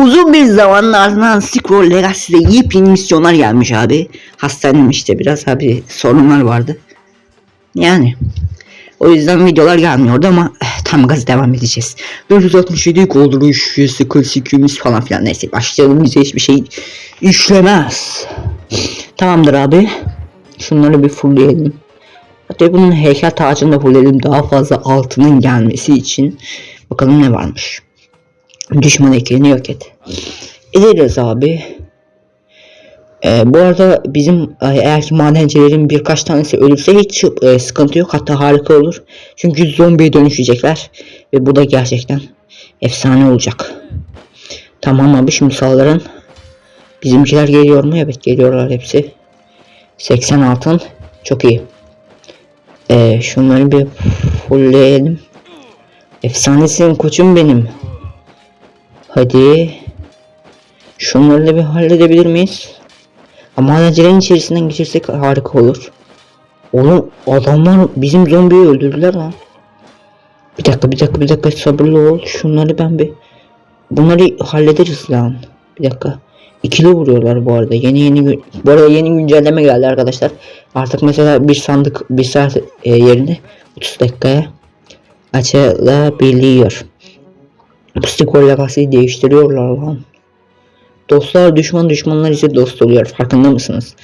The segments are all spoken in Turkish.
Uzun bir zamanın ardından Scroll Legacy'de yepyeni misyonlar gelmiş abi. Hastanem işte biraz abi sorunlar vardı. Yani o yüzden videolar gelmiyordu ama eh, tam gaz devam edeceğiz. 467 dolduruş, klasik falan filan neyse başlayalım bize hiçbir şey işlemez. Tamamdır abi. Şunları bir fullleyelim. Hatta bunun heykel tacını da fullleyelim daha fazla altının gelmesi için. Bakalım ne varmış. Düşman eklerini yok et. Ederiz abi. Ee, bu arada bizim eğer ki madencilerin birkaç tanesi ölürse hiç e, sıkıntı yok. Hatta harika olur. Çünkü zombiye dönüşecekler. Ve bu da gerçekten efsane olacak. Tamam abi şimdi saldırın. Bizimkiler geliyor mu? Evet geliyorlar hepsi. 80 altın. Çok iyi. Ee, şunları bir fullleyelim. Efsanesin koçum benim. Hadi. Şunları da bir halledebilir miyiz? Ama madencilerin içerisinden geçirsek harika olur. Oğlum adamlar bizim zombiyi öldürdüler lan. Bir dakika bir dakika bir dakika sabırlı ol. Şunları ben bir... Bunları hallederiz lan. Bir dakika. İkili vuruyorlar bu arada. Yeni yeni bu arada yeni güncelleme geldi arkadaşlar. Artık mesela bir sandık bir saat e, yerine 30 dakikaya açılabiliyor. Psiko legacy'yi değiştiriyorlar lan. Dostlar düşman düşmanlar ise dost oluyor. Farkında mısınız?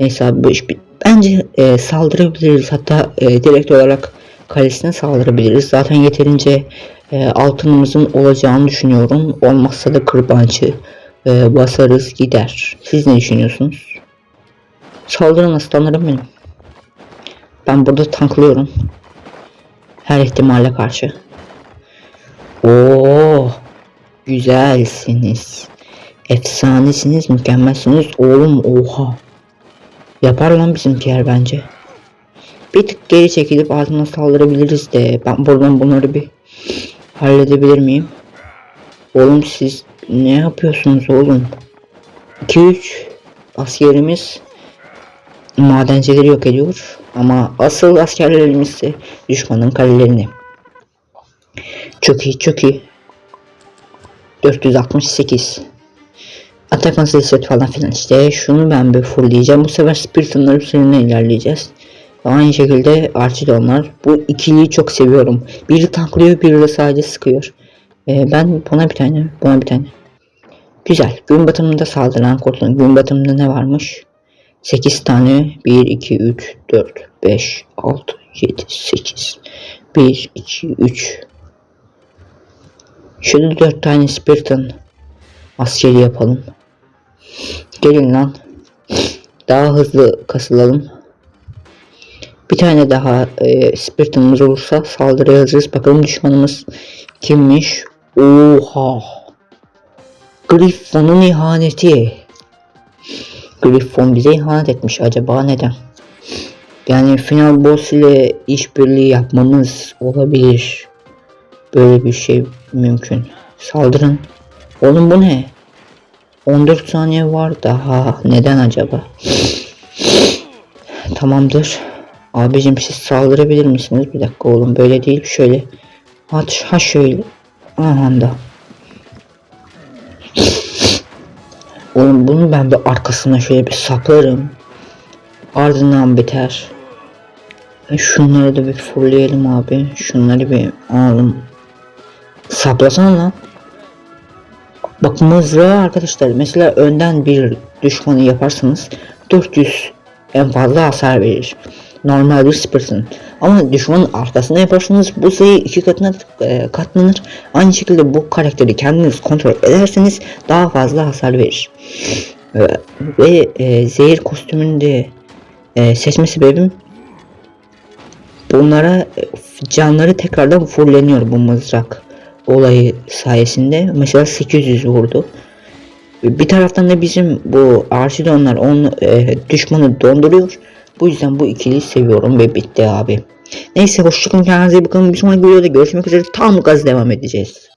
Neyse abi bu iş Bence e, saldırabiliriz. Hatta e, direkt olarak kalesine saldırabiliriz. Zaten yeterince e, altınımızın olacağını düşünüyorum. Olmazsa da kırbancı e, basarız gider. Siz ne düşünüyorsunuz? Saldırın aslanlarım benim. Ben burada tanklıyorum. Her ihtimale karşı. Oo, güzelsiniz. Efsanesiniz, mükemmelsiniz. Oğlum oha. Yapar lan bizimkiler bence. Bir tık geri çekilip ardına saldırabiliriz de ben buradan bunları bir halledebilir miyim? Oğlum siz ne yapıyorsunuz oğlum? 2-3 askerimiz madencileri yok ediyor ama asıl askerlerimiz ise düşmanın kalelerini. Çok iyi çok iyi. 468 Atakan set falan filan işte. Şunu ben bir fullleyeceğim bu sefer Spiriton'lar üzerine ilerleyeceğiz. Aynı şekilde Archidonlar bu ikiliyi çok seviyorum. Biri tanklıyor biri de sadece sıkıyor. Ee, ben buna bir tane buna bir tane. Güzel. Gün batımında saldıran kurtulun. Gün batımında ne varmış? 8 tane. 1 2 3 4 5 6 7 8 1 2 3 Şöyle 4 tane Spiriton askeri yapalım. Gelin lan. Daha hızlı kasılalım. Bir tane daha e, Spiriton'umuz olursa saldırıya hazırız. Bakalım düşmanımız kimmiş? Oha. Griffon'un ihaneti. Griffon bize ihanet etmiş. Acaba neden? Yani final boss ile işbirliği yapmamız olabilir. Böyle bir şey mümkün. Saldırın. Oğlum bu ne? 14 saniye var daha. Neden acaba? Tamamdır. Abicim siz saldırabilir misiniz? Bir dakika oğlum böyle değil. Şöyle. At ha şöyle. Aha da. Oğlum bunu ben bir arkasına şöyle bir saplarım. Ardından biter. E, Şunları da bir fullleyelim abi. Şunları bir alalım. Saplasana lan. Bak mızrağı arkadaşlar mesela önden bir düşmanı yaparsanız 400 en fazla hasar verir. Normal bir spırtın. Ama düşmanın arkasına yaparsanız bu sayı iki katına e, katlanır. Aynı şekilde bu karakteri kendiniz kontrol ederseniz daha fazla hasar verir. Ve, ve e, zehir kostümünü de e, seçme sebebim bunlara e, canları tekrardan fulleniyor bu mızrak olayı sayesinde. Mesela 800 vurdu. Bir taraftan da bizim bu Archidonlar onu e, düşmanı donduruyor. Bu yüzden bu ikiliyi seviyorum ve bitti abi. Neyse hoşçakalın kendinize iyi bakın. Bir sonraki videoda görüşmek üzere tam gaz devam edeceğiz.